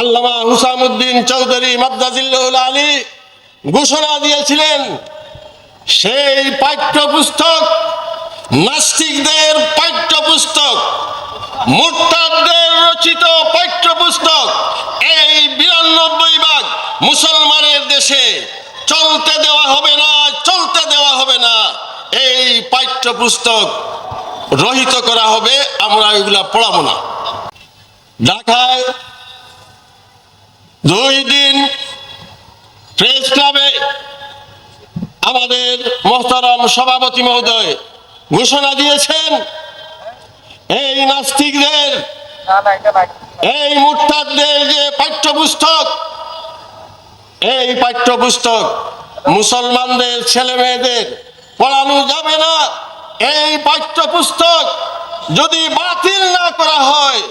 আল্লামা হুসামুদ্দিন চৌধুরী মাদ্দাজিল্লুল আলী ঘোষণা দিয়েছিলেন, সেই পাঠ্যপুস্তক নাস্তিকদের পাঠ্যপুস্তক, মুরতাদদের রচিত পাঠ্যপুস্তক, এই বিরানব্বই ভাগ মুসলমানের দেশে চলতে দেওয়া হবে না, চলতে দেওয়া হবে না। এই পাঠ্যপুস্তক রহিত করা হবে, আমরা এগুলা পড়াবো না। ঢাকায় দুই দিন প্রেস ক্লাবে আমাদের মোহতারাম সভাপতি মহোদয় ঘোষণা দিয়েছেন, এই নাস্তিকদের, এই মুরতাদদের যে পাঠ্যপুস্তক, এই পাঠ্যপুস্তক মুসলমানদের ছেলে মেয়েদের পড়ানো যাবে না। এই পাঠ্যপুস্তক যদি বাতিল না করা হয়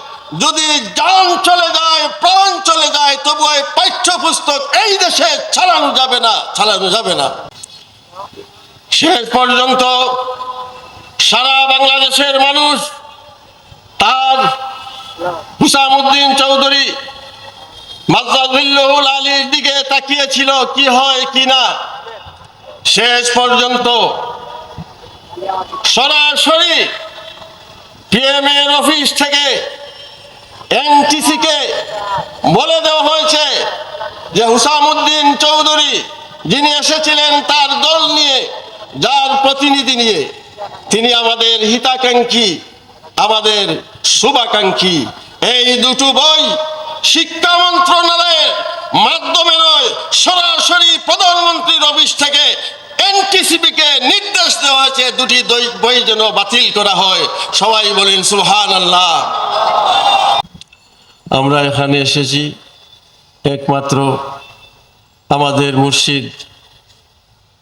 যদি যান চলে যায়, প্রাণ চলে যায়, তবু এই পাঠ্যপুস্তক এই দেশে চালানো যাবে না চালানো যাবে না। শেষ পর্যন্ত সারা বাংলাদেশের মানুষ তার হুসামুদ্দিন চৌধুরী মাজাজুল্লহুল আলীর দিকে তাকিয়েছিল, কি হয়, কি না। শেষ পর্যন্ত সরাসরি পিএম এর অফিস থেকে এনটিসি কে বলে দেওয়া হয়েছে যে হুসামুদ্দিন চৌধুরী যিনি এসেছিলেন তার দল নিয়ে, যার প্রতিনিধি নিয়ে, তিনি আমাদের হিতাকাঙ্ক্ষী, আমাদের শুভাকাঙ্ক্ষী। এই দুটো বই শিক্ষা মন্ত্রণালয়ের মাধ্যমে নয়, সরাসরি প্রধানমন্ত্রীর অফিস থেকে এনটিসিবি কে নির্দেশ দেওয়া হয়েছে, দুটি বই যেন বাতিল করা হয়। সবাই বলেন সুহান আল্লাহ আমরা এখানে এসেছি একমাত্র আমাদের মুর্শিদ,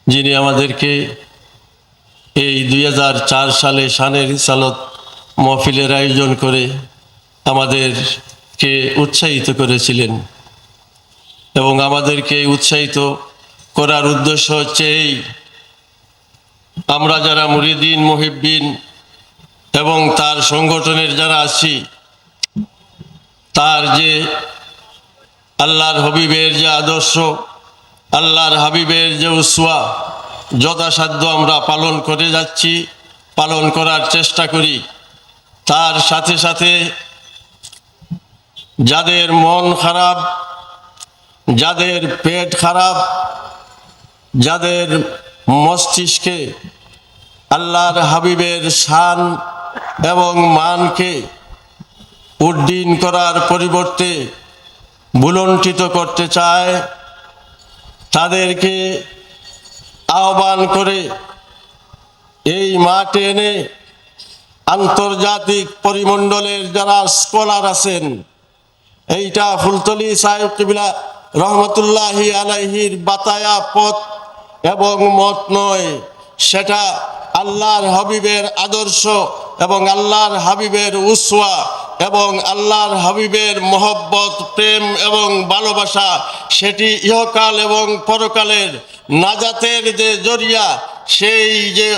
যিনি আমাদেরকে এই দুই হাজার চার সালে শানের ইসালত মহফিলের আয়োজন করে আমাদেরকে উৎসাহিত করেছিলেন এবং আমাদেরকে উৎসাহিত করার উদ্দেশ্য হচ্ছে এই। আমরা যারা মুরিদিন মহিবিন এবং তার সংগঠনের যারা আছি তার যে আল্লাহর হবিবের যে আদর্শ, আল্লাহর হাবিবের যে উসওয়া, যথাসাধ্য আমরা পালন করে যাচ্ছি, পালন করার চেষ্টা করি। তার সাথে সাথে যাদের মন খারাপ, যাদের পেট খারাপ, যাদের মস্তিষ্কে আল্লাহর হাবিবের শান এবং মানকে উড্ডীন করার পরিবর্তে বুলণ্ঠিত করতে চায়, তাদেরকে আহ্বান করে এই মাঠে এনে আন্তর্জাতিক পরিমণ্ডলের যারা স্কলার আছেন, এইটা ফুলতলি সাহেব কিবিলা রহমতুল্লাহি আলাইহির বাতায়া পথ এবং মত নয়, সেটা আল্লাহর হাবিবের আদর্শ এবং আল্লাহর হাবিবের উসওয়া এবং আল্লাহর হাবিবের মহব্বত, প্রেম এবং ভালোবাসা সেটি ইহকাল এবং পরকালের নাজাতের যে জরিয়া, সেই যে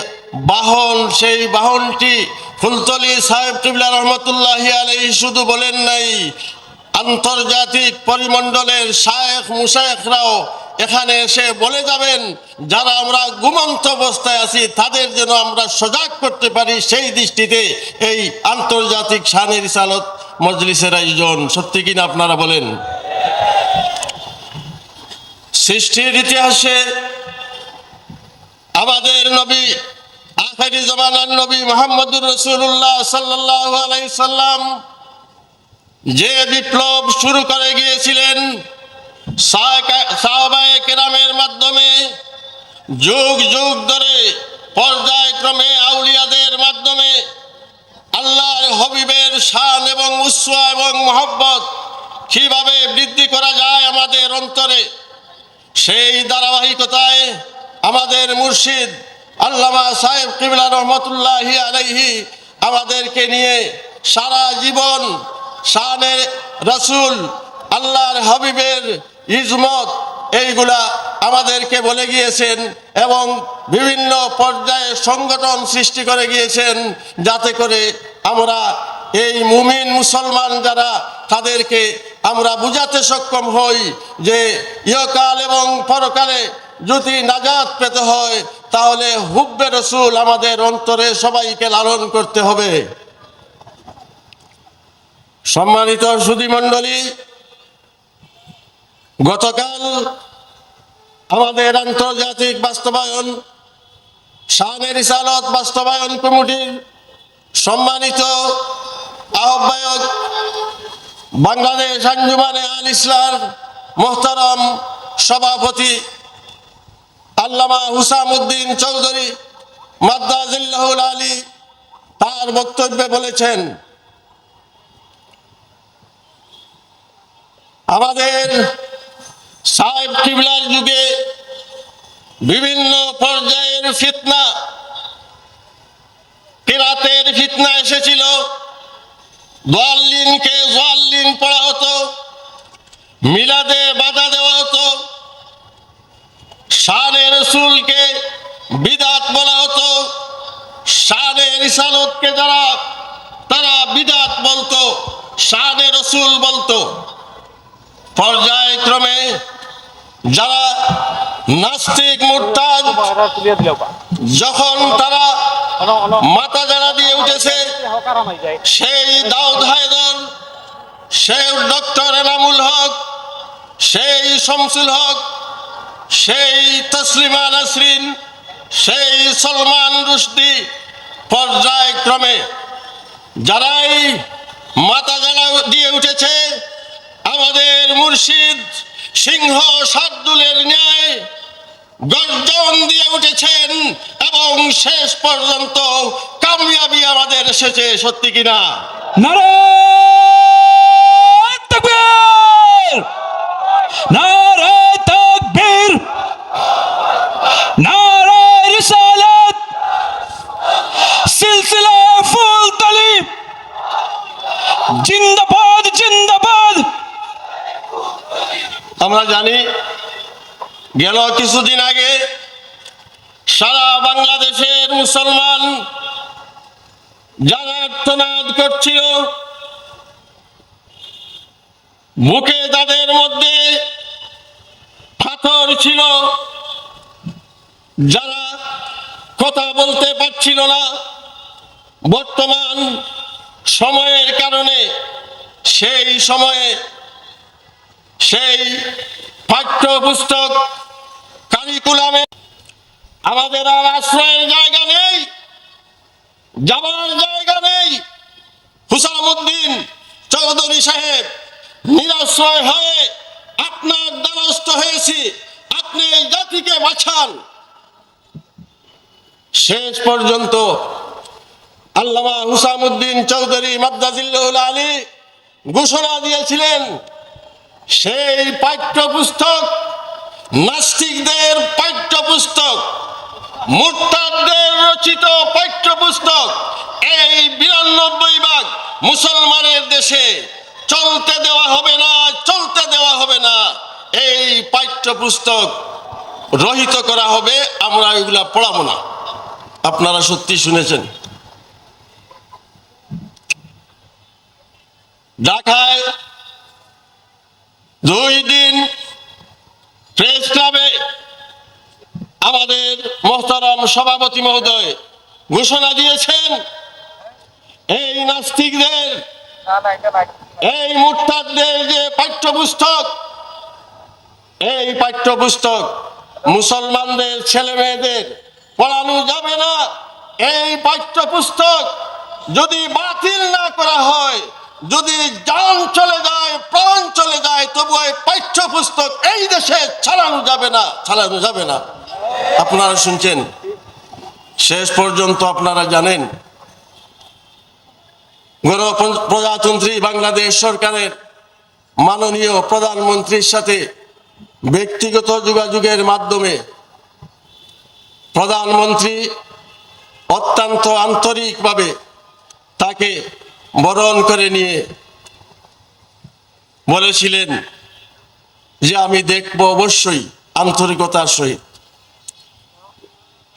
বাহন, সেই বাহনটি ফুলতলি সাহেব কিবলা রহমতুল্লাহি আলাইহি শুধু বলেন নাই, আন্তর্জাতিক পরিমণ্ডলের শায়েখ মুশায়েখরাও এখানে এসে বলে যাবেন, যারা আমরা ঘুমন্ত অবস্থায় আছি, তাদের যেন আমরা সজাগ করতে পারি সেই দৃষ্টিতে এই আন্তর্জাতিক শানের ইসালত মজলিসের আয়োজন। সত্যি কিনা আপনারা বলেন? সৃষ্টির ইতিহাসে আমাদের নবী, আখেরি জমানার নবী মোহাম্মদুর রসুল্লাহ সাল্লাহ আলাই সাল্লাম যে বিপ্লব শুরু করে গিয়েছিলেন সাহবায়ে কেরামের মাধ্যমে যুগ যুগ ধরে পর্যায়ক্রমে আউলিয়াদের মাধ্যমে আল্লাহর হবিবের শান এবং উৎসাহ এবং মহব্বত কীভাবে বৃদ্ধি করা যায় আমাদের অন্তরে, সেই ধারাবাহিকতায় আমাদের মুর্শিদ আল্লামা সাহেব কিবলা রহমতুল্লাহি আলাইহি আমাদেরকে নিয়ে সারা জীবন শানের রসুল আল্লাহর হাবিবের ইজমত, এইগুলা আমাদেরকে বলে গিয়েছেন এবং বিভিন্ন পর্যায়ে সংগঠন সৃষ্টি করে গিয়েছেন যাতে করে আমরা এই মুমিন মুসলমান যারা, তাদেরকে আমরা বুঝাতে সক্ষম হই যে ইহকাল এবং পরকালে যদি নাজাত পেতে হয়, তাহলে হুব্বে রসুল আমাদের অন্তরে সবাইকে লালন করতে হবে। সম্মানিত সুধী মণ্ডলী গতকাল আমাদের আন্তর্জাতিক বাস্তবায়ন শানের ইসালত বাস্তবায়ন কমিটির সম্মানিত আহ্বায়ক বাংলাদেশ আঞ্জুমানে আল ইসলাম মোহতারম সভাপতি আল্লামা হুসামুদ্দিন চৌধুরী মাদ্দাজিল্লাহুল আলী তার বক্তব্যে বলেছেন, আমাদের সাহেব কিবলার যুগে বিভিন্ন পর্যায়ের ফিতনা, কিরাতের ফিতনা এসেছিল। দোয়াল্লিনকে জোয়াল্লিন পড়া হতো, মিলাদে বাধা দেওয়া হতো, শানে রসুলকে বিদাত বলা হতো, শানে রিসালতকে যারা, তারা বিদাত বলতো, শানে রসুল বলতো। পর্যায়ক্রমে যারা নাস্তিক, মুরতাদ. যখন তারা. মাথা জানা দিয়ে উঠেছে. সেই দাউদ হায়দার, সেই ডক্টর এনামুল হক, সেই শামসুল হক, সেই তসলিমা নাসরিন, সেই সলমান রুশদি পর্যায়ক্রমে যারাই মাথা জানা দিয়ে উঠেছে, আমাদের মুর্শিদ সিংহ সাদ্দুলের ন্যায় গর্জন দিয়ে উঠেছেন এবং শেষ পর্যন্ত কামিয়াবি আমাদের এসেছে সত্যি কিনা? নারায় গেল কিছুদিন আগে সারা বাংলাদেশের মুসলমান যারা আর্তনাদ করছিল, মুখে তাদের মধ্যে পাথর ছিল, যারা কথা বলতে পারছিল না। বর্তমান সময়ের কারণে সেই সময়ে সেই পাঠ্যপুস্তক কারিকুলামে আমাদের আর আশ্রয়ের জায়গা নেই। যাবার জায়গা নেই। হুসামুদ্দিন চৌধুরী সাহেব, নিরাশ্রয় হয়ে আপনার দ্বারস্থ হয়েছি। আপনি এই জাতিকে বাঁচান। শেষ পর্যন্ত আল্লামা হুসামুদ্দিন চৌধুরী মাদ্দাজিল্লাহুল আলী ঘোষণা দিয়েছিলেন, সেই পাঠ্যপুস্তক নাস্তিকদের পাঠ্যপুস্তক, মুরতাদদের রচিত পাঠ্যপুস্তক, এই বিরানব্বই ভাগ মুসলমানের দেশে চলতে দেওয়া হবে না, চলতে দেওয়া হবে না। এই পাঠ্যপুস্তক রহিত করা হবে, আমরা এগুলা পড়াবো না। আপনারা সত্যি শুনেছেন? ঢাকায় দুই দিন প্রেস ক্লাবে আমাদের মোহতারাম সভাপতি মহোদয় ঘোষণা দিয়েছেন, এই নাস্তিকদের. এই মুরতাদদের যে পাঠ্যপুস্তক, এই পাঠ্যপুস্তক মুসলমানদের ছেলে মেয়েদের পড়ানো যাবে না এই পাঠ্যপুস্তক যদি বাতিল না করা হয় যদি যান চলে যায়, প্রাণ চলে যায়, তবু এই পাঠ্যপুস্তক এই দেশে চালানো যাবে না চালানো যাবে না। আপনারা শুনছেন? শেষ পর্যন্ত আপনারা জানেন। গণপ্রজাতন্ত্রী বাংলাদেশ সরকারের মাননীয় প্রধানমন্ত্রীর সাথে ব্যক্তিগত যোগাযোগের মাধ্যমে প্রধানমন্ত্রী অত্যন্ত আন্তরিকভাবে তাকে বরণ করে নিয়ে বলেছিলেন যে আমি দেখব অবশ্যই আন্তরিকতার সহিত।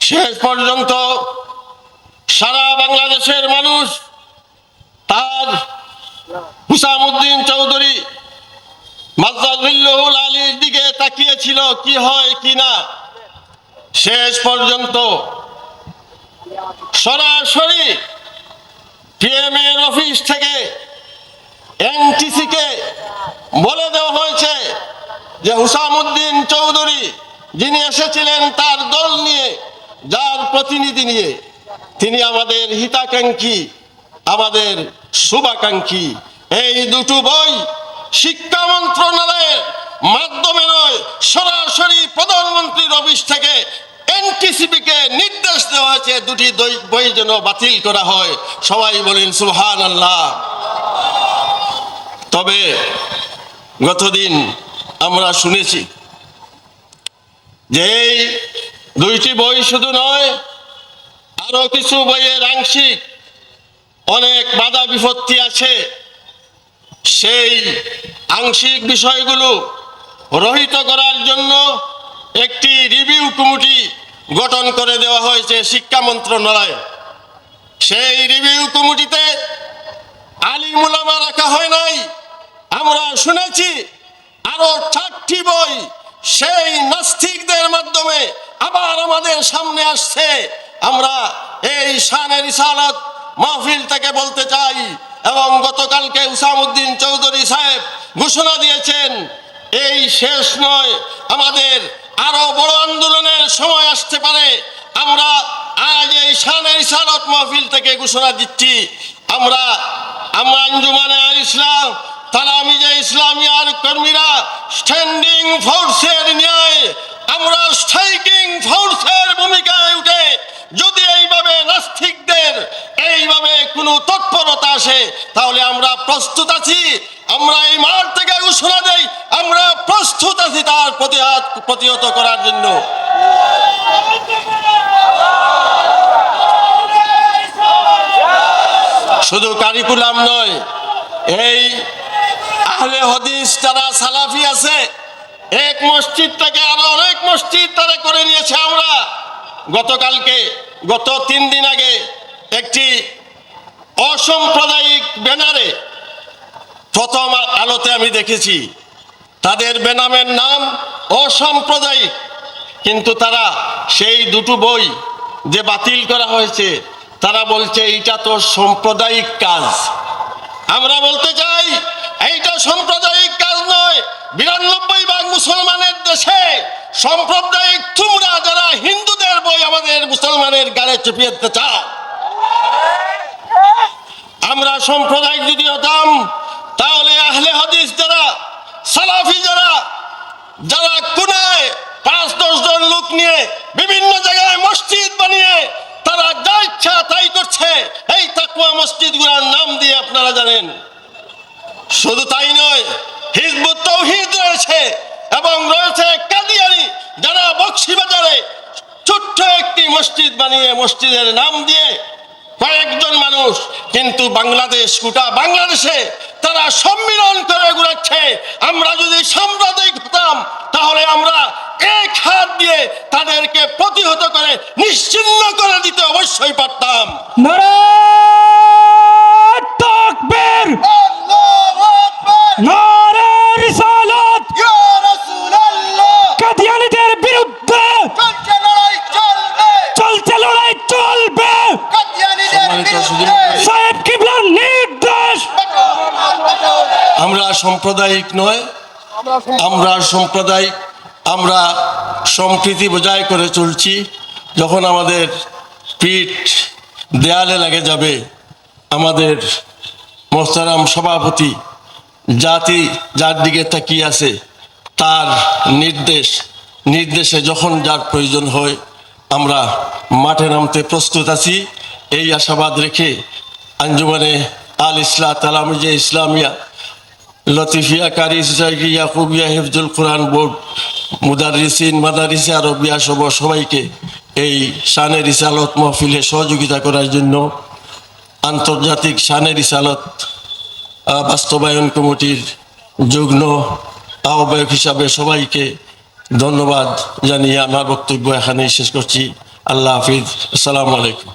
শেষ পর্যন্ত সারা বাংলাদেশের মানুষ তার হুসামুদ্দিন চৌধুরী মাজাজুল্লাহুল আলীর দিকে তাকিয়েছিল, কি হয়, কি না। শেষ পর্যন্ত সরাসরি পিএমএর অফিস থেকে এনটিসি কে বলে দেওয়া হয়েছে যে হুসামুদ্দিন চৌধুরী যিনি এসেছিলেন তার দল নিয়ে, যার প্রতিনিধি নিয়ে, তিনি আমাদের হিতাকাঙ্ক্ষী, আমাদের শুভাকাঙ্ক্ষী। এই দুটো বই শিক্ষা মন্ত্রণালয়ের মাধ্যমে নয়, সরাসরি প্রধানমন্ত্রীর অফিস থেকে এনটিসিপি কে নির্দেশ দেওয়া হয়েছে, দুটি বই যেন বাতিল করা হয়। সবাই বলেন সুহান আল্লাহ তবে গতদিন আমরা শুনেছি যে এই দুইটি বই শুধু নয় আরও কিছু বইয়ের আংশিক অনেক বাধা বিপত্তি আছে। সেই আংশিক বিষয়গুলো রহিত করার জন্য একটি রিভিউ কমিটি গঠন করে দেওয়া হয়েছে শিক্ষা মন্ত্রণালয়। সেই রিভিউ কমিটিতে আলিমুলামা রাখা হয় নাই। আমরা শুনেছি আরও চারটি বই সেই নাস্তিকদের মাধ্যমে আবার আমাদের সামনে আসছে। আমরা এই শানের ইসালত মাহফিল থেকে বলতে চাই এবং গতকালকে উসামুদ্দিন চৌধুরী সাহেব ঘোষণা দিয়েছেন, এই শেষ নয়, আমাদের আরও বড় আন্দোলনের সময় আসতে পারে। আমরা আজ এই শানের ইসালত মাহফিল থেকে ঘোষণা দিচ্ছি। আমরা আমরা আঞ্জুমানে আর ইসলাম ইসলামী আর কর্মীরা স্ট্যান্ডিং ফোর্সের ন্যায় আমরা স্ট্রাইকিং ফোর্সের ভূমিকায় উঠে যদি এইভাবে নাস্তিকদের, এইভাবে কোনো তৎপরতা আসে, তাহলে আমরা প্রস্তুত আছি, আমরা এই মাঠ থেকে ঘোষণা দেই, আমরা প্রস্তুত আছি তার প্রতিহাত, প্রতিহত করার জন্য। শুধু কারিকুলাম নয়, এই আহলে হদিস যারা সালাফি আছে এক মসজিদ থেকে আরও অনেক মসজিদ তারা করে নিয়েছে আমরা। গতকালকে, গত তিন দিন আগে একটি অসাম্প্রদায়িক ব্যানারে প্রথম আলোতে আমি দেখেছি। তাদের বেনামের নাম অসাম্প্রদায়িক, কিন্তু তারা সেই দুটো বই যে বাতিল করা হয়েছে, তারা বলছে এইটা তো সাম্প্রদায়িক কাজ। আমরা বলতে চাই, এইটা সাম্প্রদায়িক বিরানব্বই ভাগ মুসলমানের দেশে সাম্প্রদায়িক তোমরা যারা হিন্দুদের বই আমাদের মুসলমানের গাড়ে চেপিয়ে দিতে চাও আমরা সাম্প্রদায়িক যদি হতাম, তাহলে আহলে হাদিস যারা, সালাফি যারা যারা কোনায় পাঁচ, দশ জন লোক নিয়ে বিভিন্ন জায়গায় মসজিদ বানিয়ে, তারা যা ইচ্ছা তাই করছে। এই তাকুয়া মসজিদগুলোর নাম দিয়ে আপনারা জানেন। শুধু তাই নয় এবং রয়েছে কাদিয়ানি যারা বক্সিবাজারে ছোট্ট একটি মসজিদ বানিয়ে মসজিদের নাম দিয়ে কয়েকজন মানুষ কিন্তু বাংলাদেশ, গোটা বাংলাদেশে তারা সম্মিলন করে ঘুরাচ্ছে আমরা যদি সাম্প্রদায়িক হতাম, তাহলে আমরা এক হাত দিয়ে তাদেরকে প্রতিহত করে নিশ্চিন্ন করে দিতে অবশ্যই পারতাম। নারায় আমরা সাম্প্রদায়িক নয়, আমরা সাম্প্রদায়িক, আমরা সম্প্রীতি বজায় করে চলছি। যখন আমাদের পিঠ দেয়ালে লাগে যাবে, আমাদের মোস্তারাম সভাপতি জাতি যার দিকে তাকিয়ে আছে, তার নির্দেশ, নির্দেশে যখন যার প্রয়োজন হয়, আমরা মাঠে নামতে প্রস্তুত আছি। এই আশাবাদ রেখে আঞ্জুমানে আল ইসলা তালামিজে ইসলামিয়া লতিফিয়া কারি সোসাইটি ইয়াকুবিয়া হিফজুল কোরআন বোর্ড, মুদারিসিন, মাদারিসে আরবিয়া সব সবাইকে এই শানের ইসালত মহফিলে সহযোগিতা করার জন্য আন্তর্জাতিক শানের ইসালত বাস্তবায়ন কমিটির যুগ্ম আহ্বায়ক হিসাবে সবাইকে ধন্যবাদ জানিয়ে আমার বক্তব্য এখানেই শেষ করছি। আল্লাহ হাফিজ। আসসালামু আলাইকুম।